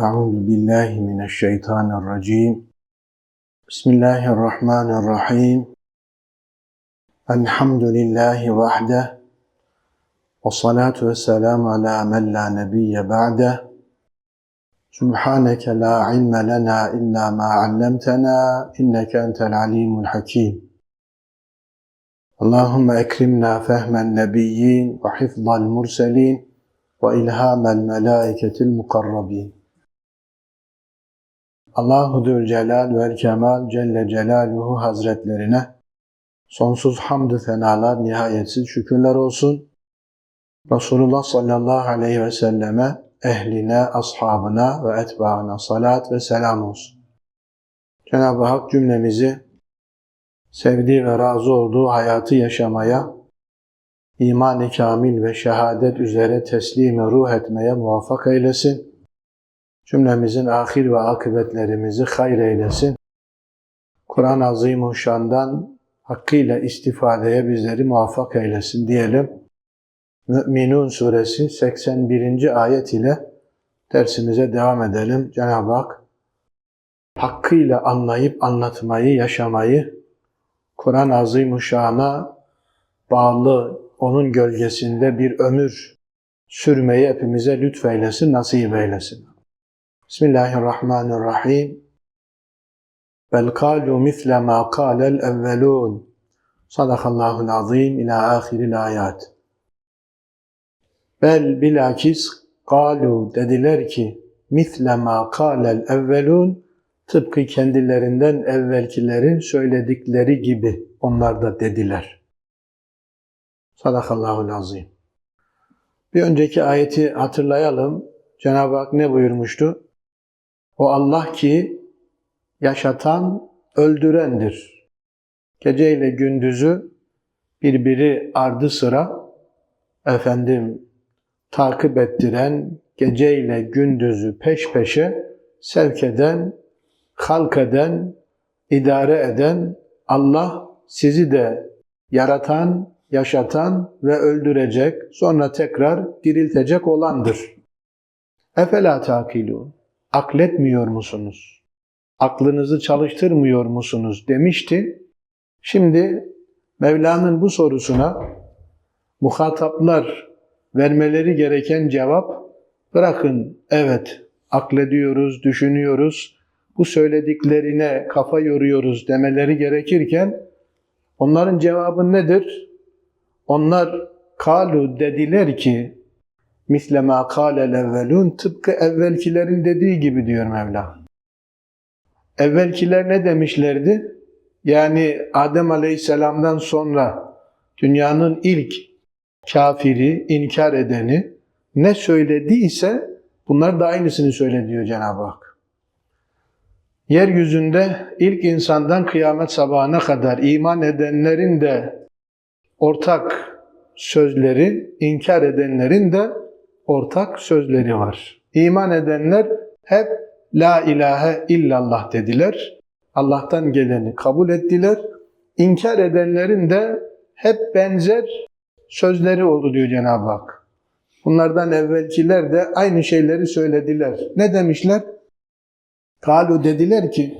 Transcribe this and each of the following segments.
أعوذ بالله من الشيطان الرجيم. بسم الله الرحمن الرحيم. الحمد لله وحده والصلاة والسلام على من لا نبي بعده. سبحانك لا علم لنا إلا ما علمتنا إنك أنت العليم الحكيم. اللهم أكرمنا فهم النبيين وحفظ المرسلين وإلهام الملائكة المقربين. Allahu Zülcelal ve Kemal Celle Celaluhu Hazretlerine sonsuz hamdü senalar, nihayetsiz şükürler olsun. Resulullah sallallahu aleyhi ve selleme, ehline, ashabına ve etbaına salat ve selam olsun. Cenab-ı Hak cümlemizi sevdiği ve razı olduğu hayatı yaşamaya, iman-ı kamil ve şehadet üzere teslime ruh etmeye muvaffak eylesin. Cümlemizin ahir ve akıbetlerimizi hayır eylesin. Kur'an-ı Azimuşşan'dan hakkıyla istifadeye bizleri muvaffak eylesin diyelim. Mü'minun suresi 81. ayet ile dersimize devam edelim. Cenab-ı Hak hakkıyla anlayıp anlatmayı, yaşamayı, Kur'an-ı Azimuşşan'a bağlı, onun gölgesinde bir ömür sürmeyi hepimize lütfeylesin, nasip eylesin. Bismillahirrahmanirrahim. Bel kalu misle ma kâlel evvelûn. Sadakallahul azim ila ahiril ayat. Bel bilakis kalu dediler ki misle ma kâlel evvelûn tıpkı kendilerinden evvelkilerin söyledikleri gibi onlar da dediler. Sadakallahul azim. Bir önceki ayeti hatırlayalım. Cenab-ı Hak ne buyurmuştu? O Allah ki yaşatan, öldürendir. Gece ile gündüzü birbiri ardı sıra efendim takip ettiren, gece ile gündüzü peş peşe sevk eden, halk eden, idare eden Allah sizi de yaratan, yaşatan ve öldürecek, sonra tekrar diriltecek olandır. Efela takilun akletmiyor musunuz? Aklınızı çalıştırmıyor musunuz demişti. Şimdi Mevla'nın bu sorusuna muhataplar vermeleri gereken cevap bırakın evet aklediyoruz, düşünüyoruz, bu söylediklerine kafa yoruyoruz demeleri gerekirken onların cevabı nedir? Onlar kalu dediler ki misle ma kâlel tıpkı evvelkilerin dediği gibi diyor Mevla. Evvelkiler ne demişlerdi? Yani Adem Aleyhisselam'dan sonra dünyanın ilk kafiri, inkar edeni ne söylediyse bunlar da aynısını söyle diyor Cenab-ı Hak. Yeryüzünde ilk insandan kıyamet sabahına kadar iman edenlerin de ortak sözleri, inkar edenlerin de ortak sözleri var. İman edenler hep La ilahe illallah dediler. Allah'tan geleni kabul ettiler. İnkar edenlerin de hep benzer sözleri oldu diyor Cenab-ı Hak. Bunlardan evvelkiler de aynı şeyleri söylediler. Ne demişler? Kalu dediler ki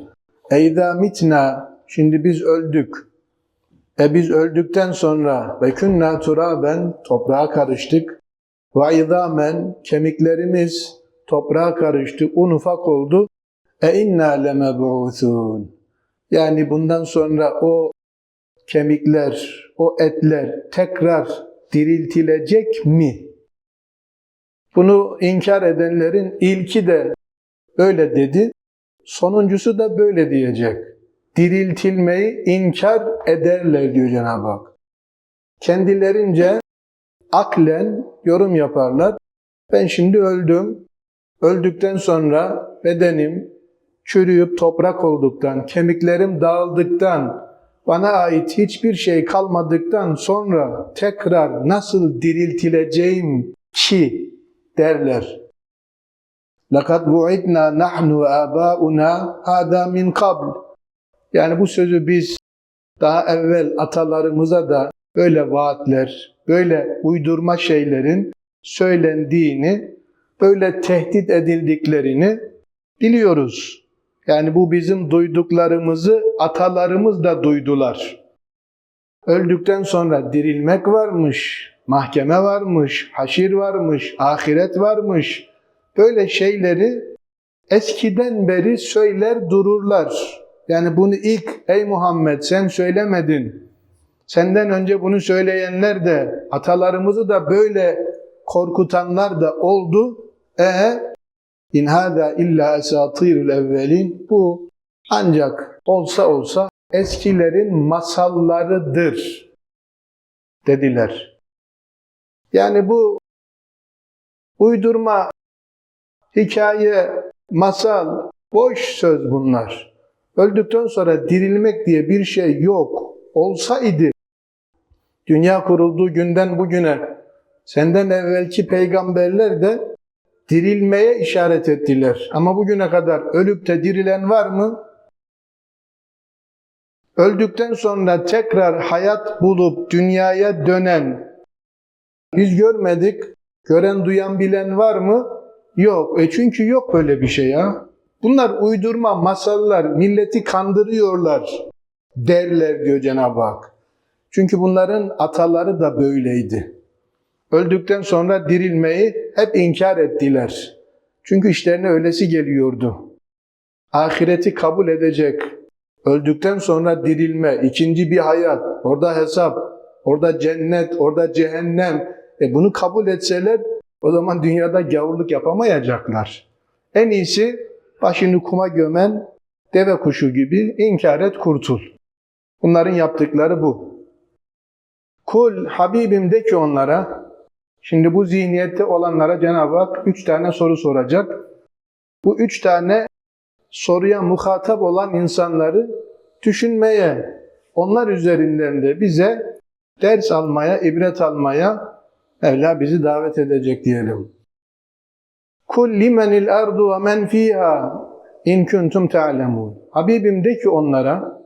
Eyda mitna şimdi biz öldük. E biz öldükten sonra ve künna turaben toprağa karıştık. Ve izamen kemiklerimiz toprağa karıştı, un ufak oldu. E inna lemeb'uthun. Yani bundan sonra o kemikler, o etler tekrar diriltilecek mi? Bunu inkar edenlerin ilki de öyle dedi, sonuncusu da böyle diyecek. Diriltilmeyi inkar ederler diyor Cenab-ı Hak. Kendilerince aklen yorum yaparlar. Ben şimdi öldüm. Öldükten sonra bedenim çürüyüp toprak olduktan, kemiklerim dağıldıktan, bana ait hiçbir şey kalmadıktan sonra tekrar nasıl diriltileceğim ki derler. لَقَدْ وُعِدْنَا نَحْنُ وَآبَاؤُنَا هَذَا مِنْ قَبْلِ Yani bu sözü biz daha evvel atalarımıza da böyle vaatler, böyle uydurma şeylerin söylendiğini böyle tehdit edildiklerini biliyoruz. Yani bu bizim duyduklarımızı atalarımız da duydular. Öldükten sonra dirilmek varmış, mahkeme varmış, haşir varmış, ahiret varmış. Böyle şeyleri eskiden beri söyler dururlar. Yani bunu ilk ey Muhammed sen söylemedin. Senden önce bunu söyleyenler de atalarımızı da böyle korkutanlar da oldu. E in hada illa esatirul evvelin. Bu ancak olsa olsa eskilerin masallarıdır dediler. Yani bu uydurma hikaye, masal, boş söz bunlar. Öldükten sonra dirilmek diye bir şey yok. Olsaydı dünya kurulduğu günden bugüne senden evvelki peygamberler de dirilmeye işaret ettiler. Ama bugüne kadar ölüp de dirilen var mı? Öldükten sonra tekrar hayat bulup dünyaya dönen biz görmedik. Gören, duyan, bilen var mı? Yok. E çünkü yok böyle bir şey ya. Bunlar uydurma masallar, milleti kandırıyorlar derler diyor Cenab-ı Hak. Çünkü bunların ataları da böyleydi. Öldükten sonra dirilmeyi hep inkar ettiler. Çünkü işlerine öylesi geliyordu. Ahireti kabul edecek, öldükten sonra dirilme, ikinci bir hayat, orada hesap, orada cennet, orada cehennem. E bunu kabul etseler o zaman dünyada gavurluk yapamayacaklar. En iyisi başını kuma gömen deve kuşu gibi inkar et kurtul. Bunların yaptıkları bu. Kul Habibim de ki onlara, şimdi bu zihniyette olanlara Cenab-ı Hak üç tane soru soracak. Bu üç tane soruya muhatap olan insanları düşünmeye, onlar üzerinden de bize ders almaya, ibret almaya Mevla bizi davet edecek diyelim. Kul limenil ardu ve men fiha in kuntum ta'lemun. Habibim de ki onlara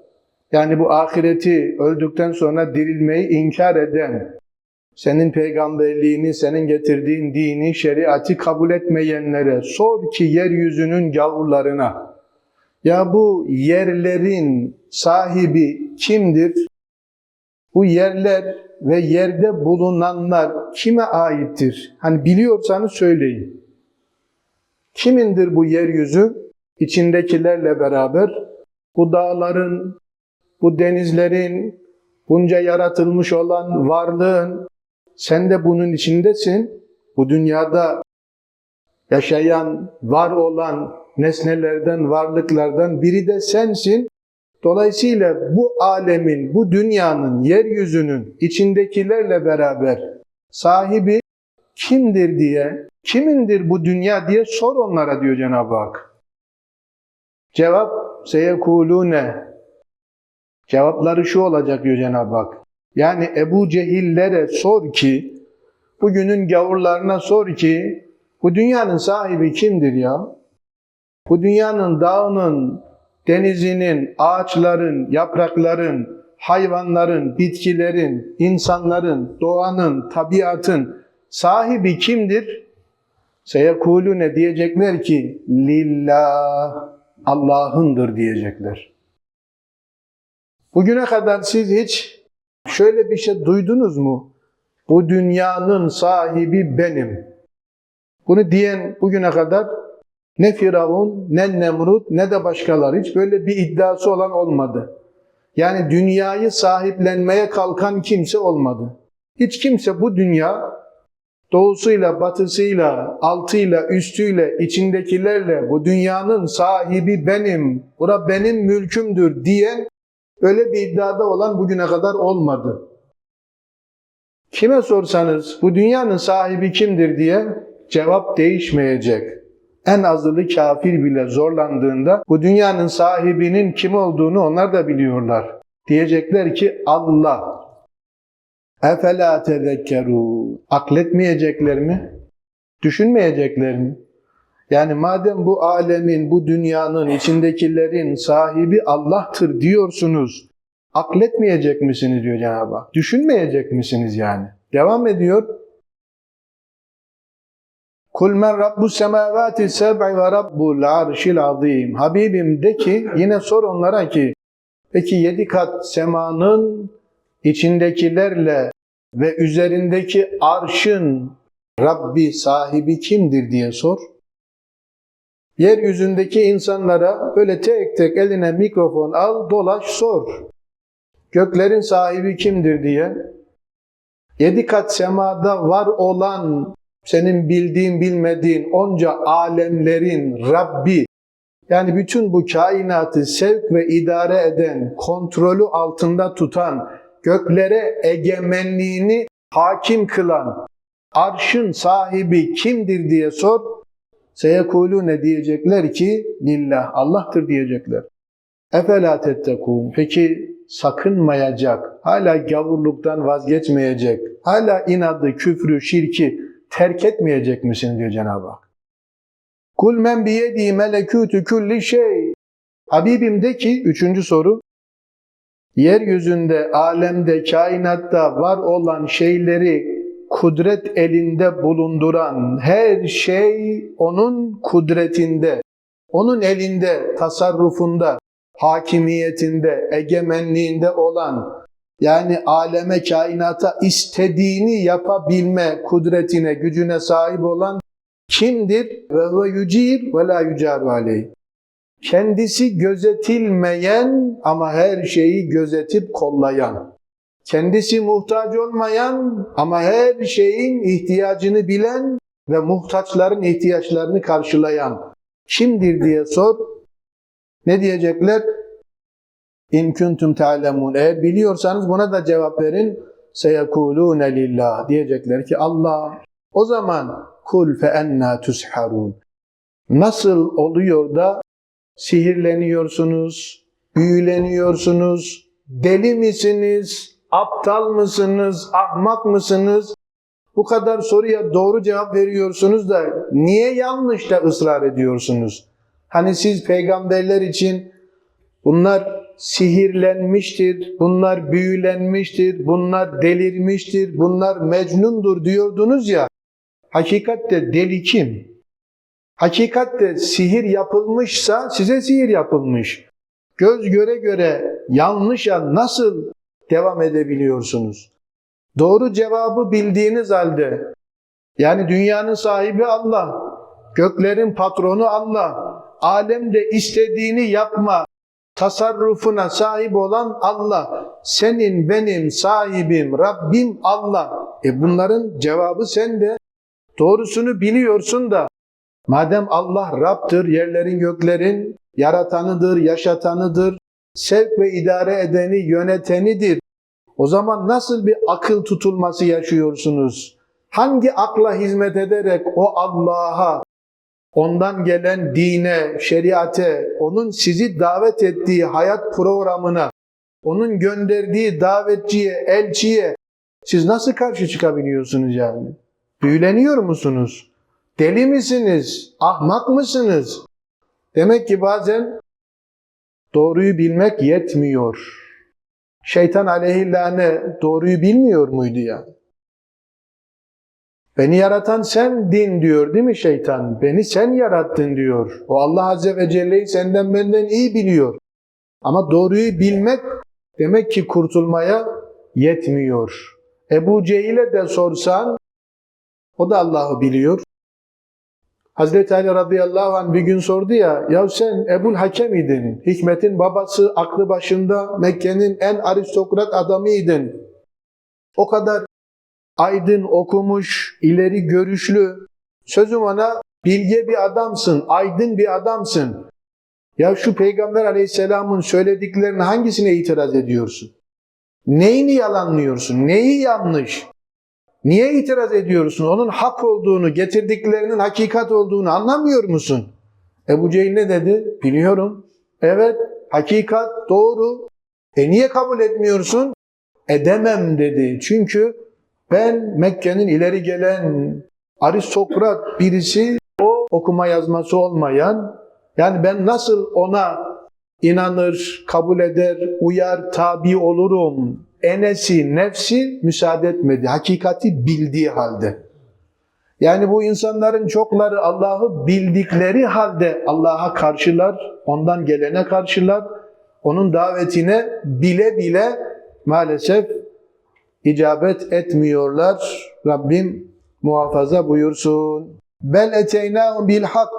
yani bu ahireti öldükten sonra dirilmeyi inkar eden, senin peygamberliğini, senin getirdiğin dini, şeriatı kabul etmeyenlere sor ki yeryüzünün gavurlarına. Ya bu yerlerin sahibi kimdir? Bu yerler ve yerde bulunanlar kime aittir? Hani biliyorsanız söyleyin. Kimindir bu yeryüzü? İçindekilerle beraber bu dağların, bu denizlerin, bunca yaratılmış olan varlığın, sen de bunun içindesin. Bu dünyada yaşayan, var olan nesnelerden, varlıklardan biri de sensin. Dolayısıyla bu alemin, bu dünyanın, yeryüzünün içindekilerle beraber sahibi kimdir diye, kimindir bu dünya diye sor onlara diyor Cenab-ı Hak. Cevap seyekulune. Cevapları şu olacak diyor Cenab-ı Hak. Yani Ebu Cehillere sor ki, bugünün gavurlarına sor ki, bu dünyanın sahibi kimdir ya? Bu dünyanın dağının, denizinin, ağaçların, yaprakların, hayvanların, bitkilerin, insanların, doğanın, tabiatın sahibi kimdir? Seyekulune diyecekler ki lillah Allah'ındır diyecekler. Bugüne kadar siz hiç şöyle bir şey duydunuz mu? Bu dünyanın sahibi benim. Bunu diyen bugüne kadar ne Firavun, ne Nemrut, ne de başkaları hiç böyle bir iddiası olan olmadı. Yani dünyayı sahiplenmeye kalkan kimse olmadı. Hiç kimse bu dünya doğusuyla, batısıyla, altıyla, üstüyle, içindekilerle bu dünyanın sahibi benim, bura benim mülkümdür diyen öyle bir iddiada olan bugüne kadar olmadı. Kime sorsanız bu dünyanın sahibi kimdir diye cevap değişmeyecek en azılı kafir bile zorlandığında bu dünyanın sahibinin kim olduğunu onlar da biliyorlar. Diyecekler ki Allah. Efela tezekkeru. Akletmeyecekler mi? Düşünmeyecekler mi? Yani madem bu alemin, bu dünyanın, içindekilerin sahibi Allah'tır diyorsunuz, akletmeyecek misiniz diyor Cenab-ı Hak. Düşünmeyecek misiniz yani? Devam ediyor. Kul men rabbus semavati seb'i ve rabbul arşil azim. Habibim de ki yine sor onlara ki peki yedi kat semanın içindekilerle ve üzerindeki arşın Rabbi sahibi kimdir diye sor. Yeryüzündeki insanlara böyle tek tek eline mikrofon al, dolaş, sor. Göklerin sahibi kimdir diye. Yedi kat semada var olan, senin bildiğin bilmediğin onca alemlerin Rabbi, yani bütün bu kainatı sevk ve idare eden, kontrolü altında tutan, göklere egemenliğini hakim kılan, arşın sahibi kimdir diye sor. Ne diyecekler ki lillah Allah'tır diyecekler. Efela tettekûn. Peki sakınmayacak, hala gavurluktan vazgeçmeyecek, hala inadı, küfrü, şirki terk etmeyecek misin diyor Cenab-ı Hak. Kul men biyedi melekûtü külli şey. Habibim de ki, üçüncü soru, yeryüzünde, alemde, kainatta var olan şeyleri kudret elinde bulunduran her şey onun kudretinde, onun elinde, tasarrufunda, hakimiyetinde, egemenliğinde olan yani aleme, kainata istediğini yapabilme kudretine, gücüne sahip olan kimdir? Ve huve yücir ve la yücaru. Kendisi gözetilmeyen ama her şeyi gözetip kollayan. Kendisi muhtaç olmayan ama her şeyin ihtiyacını bilen ve muhtaçların ihtiyaçlarını karşılayan kimdir diye sor. Ne diyecekler? İn kuntum ta'lemun. Eğer biliyorsanız buna da cevap verin. Seyekulune lillah. Diyecekler ki Allah. O zaman kul fe enna tusharun. Nasıl oluyor da sihirleniyorsunuz, büyüleniyorsunuz, deli misiniz, aptal mısınız, ahmak mısınız? Bu kadar soruya doğru cevap veriyorsunuz da niye yanlış da ısrar ediyorsunuz? Hani siz peygamberler için bunlar sihirlenmiştir, bunlar büyülenmiştir, bunlar delirmiştir, bunlar mecnundur diyordunuz ya. Hakikatte deli kim? Hakikatte sihir yapılmışsa size sihir yapılmış. Göz göre göre yanlışa nasıl devam edebiliyorsunuz? Doğru cevabı bildiğiniz halde yani dünyanın sahibi Allah, göklerin patronu Allah, alemde istediğini yapma tasarrufuna sahip olan Allah. Senin, benim sahibim, Rabbim Allah. E bunların cevabı sende. Doğrusunu biliyorsun da madem Allah Rab'tır, yerlerin göklerin yaratanıdır, yaşatanıdır, sevk ve idare edeni, yönetenidir. O zaman nasıl bir akıl tutulması yaşıyorsunuz? Hangi akla hizmet ederek o Allah'a, ondan gelen dine, şeriate, onun sizi davet ettiği hayat programına, onun gönderdiği davetçiye, elçiye siz nasıl karşı çıkabiliyorsunuz yani? Büyüleniyor musunuz? Deli misiniz? Ahmak mısınız? Demek ki bazen doğruyu bilmek yetmiyor. Şeytan aleyhillâne doğruyu bilmiyor muydu ya? Beni yaratan sen din diyor değil mi şeytan? Beni sen yarattın diyor. O Allah Azze ve Celle'yi senden benden iyi biliyor. Ama doğruyu bilmek demek ki kurtulmaya yetmiyor. Ebu Cehil'e de sorsan o da Allah'ı biliyor. Hazreti Ali radıyallahu anh bir gün sordu ya, ya sen Ebul Hakem idin, hikmetin babası, aklı başında, Mekke'nin en aristokrat adamıydın. O kadar aydın, okumuş, ileri görüşlü, sözüm ona bilge bir adamsın, aydın bir adamsın. Ya şu Peygamber aleyhisselamın söylediklerine hangisine itiraz ediyorsun? Neyini yalanlıyorsun? Neyi yanlış? Niye itiraz ediyorsun? Onun hak olduğunu, getirdiklerinin hakikat olduğunu anlamıyor musun? Ebu Cehil ne dedi? Biliyorum. Evet, hakikat doğru. E niye kabul etmiyorsun? Edemem dedi. Çünkü ben Mekke'nin ileri gelen aristokrat birisi, o okuma yazması olmayan, yani ben nasıl ona inanır, kabul eder, uyar, tabi olurum, enesi, nefsi müsaade etmedi. Hakikati bildiği halde. Yani bu insanların çokları Allah'ı bildikleri halde Allah'a karşılar, ondan gelene karşılar, onun davetine bile bile maalesef icabet etmiyorlar. Rabbim muhafaza buyursun. Bel eteynâhum bil hak.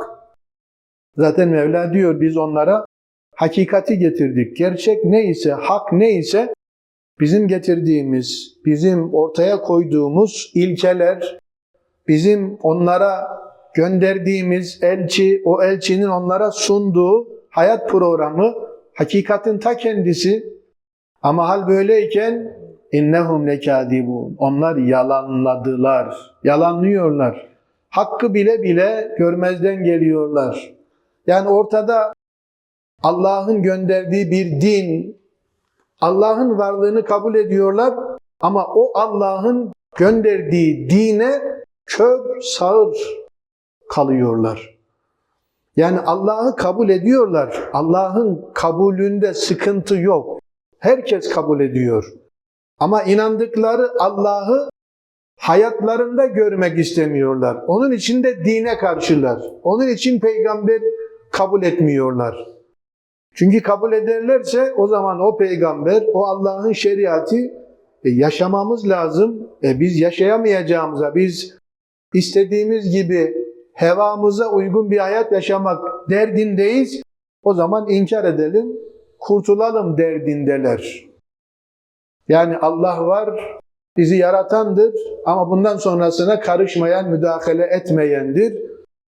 Zaten Mevla diyor biz onlara hakikati getirdik. Gerçek neyse, hak neyse bizim getirdiğimiz, bizim ortaya koyduğumuz ilkeler, bizim onlara gönderdiğimiz elçi, o elçinin onlara sunduğu hayat programı hakikatin ta kendisi. Ama hal böyleyken innehum lekadibun. Onlar yalanladılar. Yalanlıyorlar. Hakkı bile bile görmezden geliyorlar. Yani ortada Allah'ın gönderdiği bir din, Allah'ın varlığını kabul ediyorlar ama o Allah'ın gönderdiği dine kör sağır kalıyorlar. Yani Allah'ı kabul ediyorlar. Allah'ın kabulünde sıkıntı yok. Herkes kabul ediyor. Ama inandıkları Allah'ı hayatlarında görmek istemiyorlar. Onun için de dine karşılar. Onun için peygamber kabul etmiyorlar. Çünkü kabul ederlerse o zaman o peygamber, o Allah'ın şeriatı e, yaşamamız lazım. E, biz yaşayamayacağımıza, biz istediğimiz gibi hevamıza uygun bir hayat yaşamak derdindeyiz. O zaman inkar edelim, kurtulalım derdindeler. Yani Allah var, bizi yaratandır ama bundan sonrasına karışmayan, müdahale etmeyendir.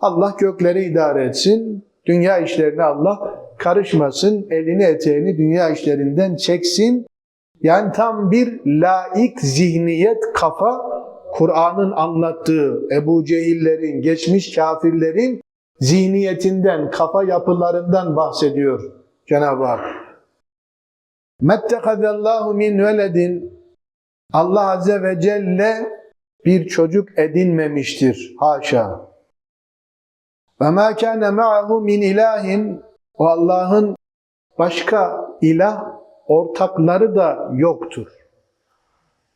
Allah gökleri idare etsin, dünya işlerine Allah karışmasın, elini eteğini dünya işlerinden çeksin. Yani tam bir laik zihniyet kafa Kur'an'ın anlattığı Ebu Cehillerin, geçmiş kafirlerin zihniyetinden, kafa yapılarından bahsediyor Cenab-ı Hak. Mettekadallahu min veledin Allah Azze ve Celle bir çocuk edinmemiştir. Haşa. Ve ma kana ma'ahu min ilahin o Allah'ın başka ilah ortakları da yoktur.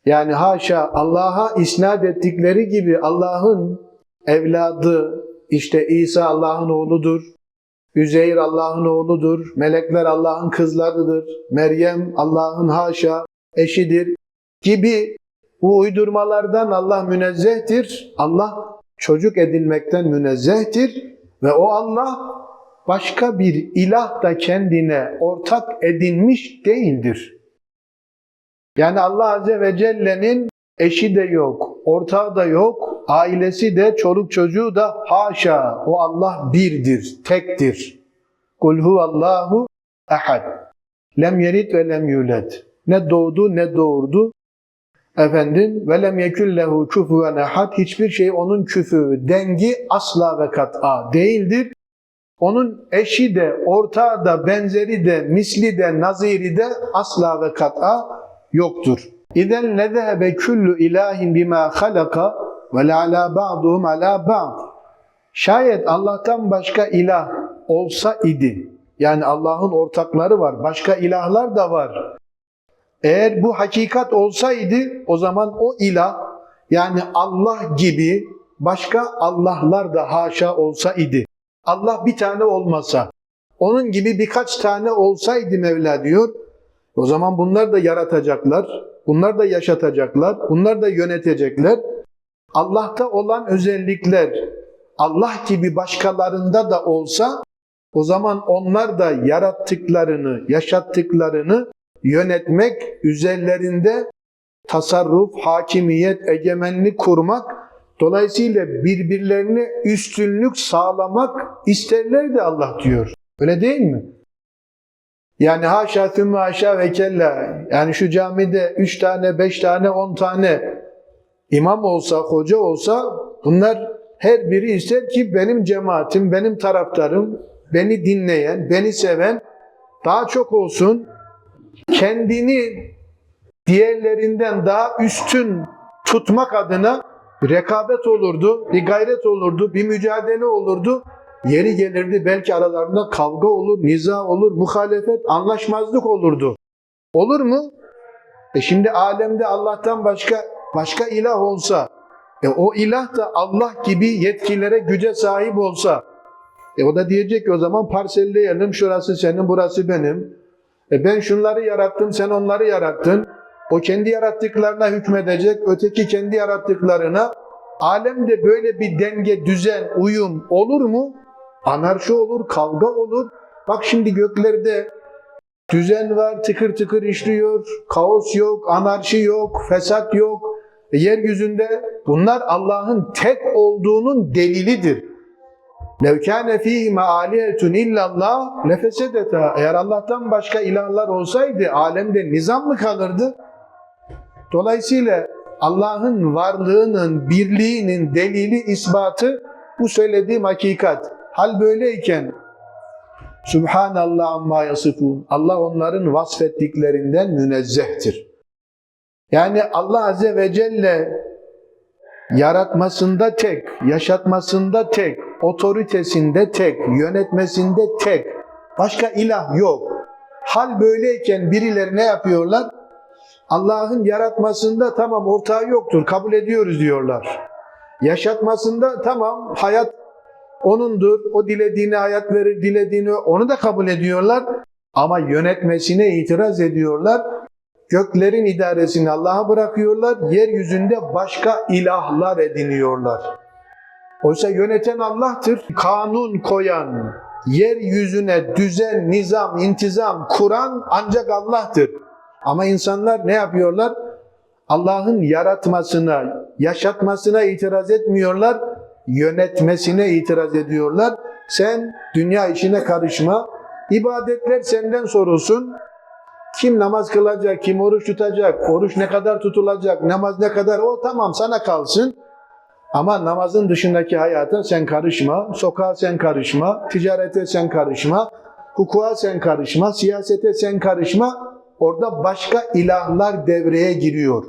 Yani haşa Allah'a isnat ettikleri gibi Allah'ın evladı, işte İsa Allah'ın oğludur, Üzeyr Allah'ın oğludur, melekler Allah'ın kızlarıdır, Meryem Allah'ın haşa eşidir gibi bu uydurmalardan Allah münezzehtir. Allah çocuk edinmekten münezzehtir ve o Allah başka bir ilah da kendine ortak edinmiş değildir. Yani Allah Azze ve Celle'nin eşi de yok, ortağı da yok, ailesi de, çoluk çocuğu da haşa. O Allah birdir, tektir. Kul huvallahu ehad. Lem yelit ve lem yulet. Ne doğdu ne doğurdu. Efendim ve lem yekullehu kufuven ehad. Hiçbir şey onun küfü, dengi asla ve kat'a değildir. Onun eşi de, ortağı da, benzeri de, misli de, naziri de asla ve kat'a yoktur. İden lezehebe kullu ilahin bima halaka ve la ala ba'duhum ala ba'd. Şayet Allah'tan başka ilah olsa idi. Yani Allah'ın ortakları var. Başka ilahlar da var. Eğer bu hakikat olsaydı o zaman o ilah yani Allah gibi başka Allah'lar da haşa olsa idi. Allah bir tane olmasa, onun gibi birkaç tane olsaydı Mevla diyor, o zaman bunlar da yaratacaklar, bunlar da yaşatacaklar, bunlar da yönetecekler. Allah'ta olan özellikler Allah gibi başkalarında da olsa o zaman onlar da yarattıklarını, yaşattıklarını yönetmek, üzerlerinde tasarruf, hakimiyet, egemenlik kurmak, dolayısıyla birbirlerine üstünlük sağlamak isterler de Allah diyor. Öyle değil mi? Yani haşa tümme haşa ve kella. Yani şu camide üç tane, beş tane, on tane imam olsa, hoca olsa bunlar her biri ister ki benim cemaatim, benim taraftarım, beni dinleyen, beni seven daha çok olsun. Kendini diğerlerinden daha üstün tutmak adına rekabet olurdu, bir gayret olurdu, bir mücadele olurdu. Yeri gelirdi belki aralarında kavga olur, niza olur, muhalefet, anlaşmazlık olurdu. Olur mu? E şimdi alemde Allah'tan başka başka ilah olsa, E o ilah da Allah gibi yetkilere, güce sahip olsa, e o da diyecek ki o zaman parselleyelim, şurası senin, burası benim. E ben şunları yarattım, sen onları yarattın. O kendi yarattıklarına hükmedecek, öteki kendi yarattıklarına. Alemde böyle bir denge, düzen, uyum olur mu? Anarşi olur, kavga olur. Bak şimdi göklerde düzen var, tıkır tıkır işliyor, kaos yok, anarşi yok, fesat yok. E, yeryüzünde bunlar Allah'ın tek olduğunun delilidir. لَوْ كَانَ ف۪يهِمَا آلِهَةٌ اِلَّا اللّٰهِ لَفَسَدَتَا Eğer Allah'tan başka ilahlar olsaydı alemde nizam mı kalırdı? Dolayısıyla Allah'ın varlığının, birliğinin delili, ispatı bu söylediğim hakikat. Hal böyleyken Subhanallah amma yasifun. Allah onların vasfettiklerinden münezzehtir. Yani Allah Azze ve Celle yaratmasında tek, yaşatmasında tek, otoritesinde tek, yönetmesinde tek. Başka ilah yok. Hal böyleyken birileri ne yapıyorlar? Allah'ın yaratmasında tamam ortağı yoktur, kabul ediyoruz diyorlar. Yaşatmasında tamam hayat O'nundur, o dilediğine hayat verir, dilediğini onu da kabul ediyorlar. Ama yönetmesine itiraz ediyorlar. Göklerin idaresini Allah'a bırakıyorlar. Yeryüzünde başka ilahlar ediniyorlar. Oysa yöneten Allah'tır. Kanun koyan, yeryüzüne düzen, nizam, intizam kuran ancak Allah'tır. Ama insanlar ne yapıyorlar? Allah'ın yaratmasına, yaşatmasına itiraz etmiyorlar, yönetmesine itiraz ediyorlar. Sen dünya işine karışma, ibadetler senden sorulsun. Kim namaz kılacak, kim oruç tutacak, oruç ne kadar tutulacak, namaz ne kadar o tamam sana kalsın. Ama namazın dışındaki hayata sen karışma, sokağa sen karışma, ticarete sen karışma, hukuka sen karışma, siyasete sen karışma. Orada başka ilahlar devreye giriyor.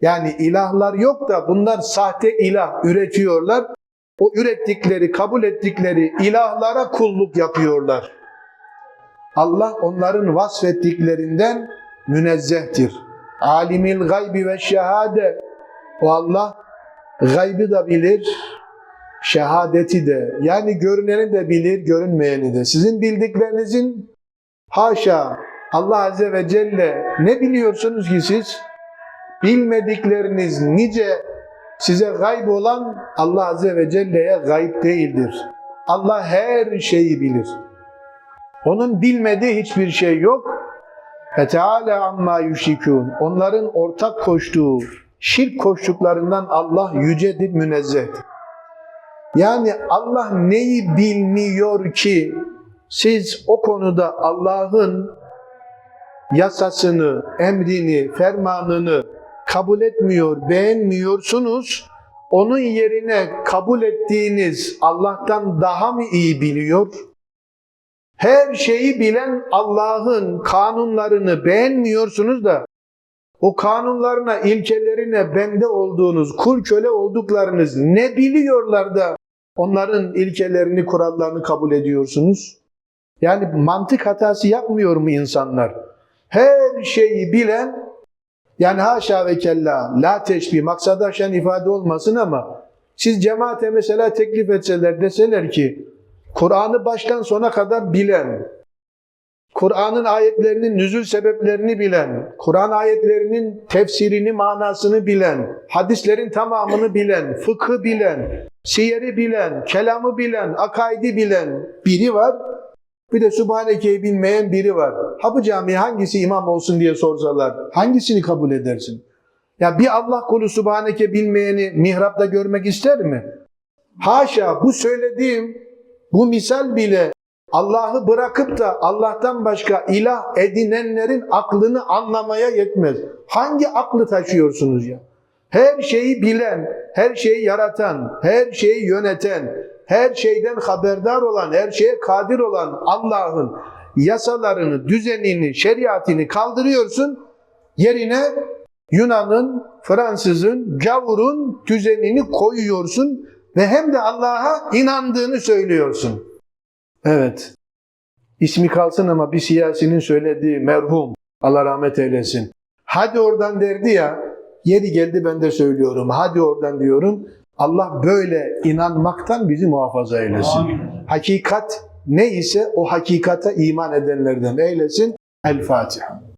Yani ilahlar yok da bunlar sahte ilah üretiyorlar. O ürettikleri, kabul ettikleri ilahlara kulluk yapıyorlar. Allah onların vasfettiklerinden münezzehtir. Alimil gaybi ve şehade. O Allah gaybı da bilir, şehadeti de. Yani görüneni de bilir, görünmeyeni de. Sizin bildiklerinizin haşa Allah Azze ve Celle ne biliyorsunuz ki siz? Bilmedikleriniz nice size gayb olan Allah Azze ve Celle'ye gayb değildir. Allah her şeyi bilir. Onun bilmediği hiçbir şey yok. Teala amma yüşrikûn. Onların ortak koştuğu, şirk koştuklarından Allah yücedir, münezzehtir. Yani Allah neyi bilmiyor ki siz o konuda Allah'ın yasasını, emrini, fermanını kabul etmiyor, beğenmiyorsunuz. Onun yerine kabul ettiğiniz Allah'tan daha mı iyi biliyor? Her şeyi bilen Allah'ın kanunlarını beğenmiyorsunuz da o kanunlarına, ilkelerine bende olduğunuz, kul köle olduklarınız ne biliyorlar da onların ilkelerini, kurallarını kabul ediyorsunuz? Yani mantık hatası yapmıyor mu insanlar? Her şeyi bilen, yani haşa ve kella, la teşbih, maksada aşan ifade olmasın ama siz cemaate mesela teklif etseler, deseler ki, Kur'an'ı baştan sona kadar bilen, Kur'an'ın ayetlerinin nüzul sebeplerini bilen, Kur'an ayetlerinin tefsirini, manasını bilen, hadislerin tamamını bilen, fıkhı bilen, siyeri bilen, kelamı bilen, akaidi bilen biri var. Bir de Sübhaneke'yi bilmeyen biri var. Ha bu camiye hangisi imam olsun diye sorsalar, hangisini kabul edersin? Ya bir Allah kulu Sübhaneke bilmeyeni mihrapta görmek ister mi? Haşa bu söylediğim bu misal bile Allah'ı bırakıp da Allah'tan başka ilah edinenlerin aklını anlamaya yetmez. Hangi aklı taşıyorsunuz ya? Her şeyi bilen, her şeyi yaratan, her şeyi yöneten, her şeyden haberdar olan, her şeye kadir olan Allah'ın yasalarını, düzenini, şeriatini kaldırıyorsun. Yerine Yunan'ın, Fransız'ın, gavurun düzenini koyuyorsun ve hem de Allah'a inandığını söylüyorsun. Evet. İsmi kalsın ama bir siyasinin söylediği merhum. Allah rahmet eylesin. Hadi oradan derdi ya. Yeri geldi ben de söylüyorum. Hadi oradan diyorum. Allah böyle inanmaktan bizi muhafaza eylesin. Amin. Hakikat ne ise o hakikate iman edenlerden eylesin. El Fatiha.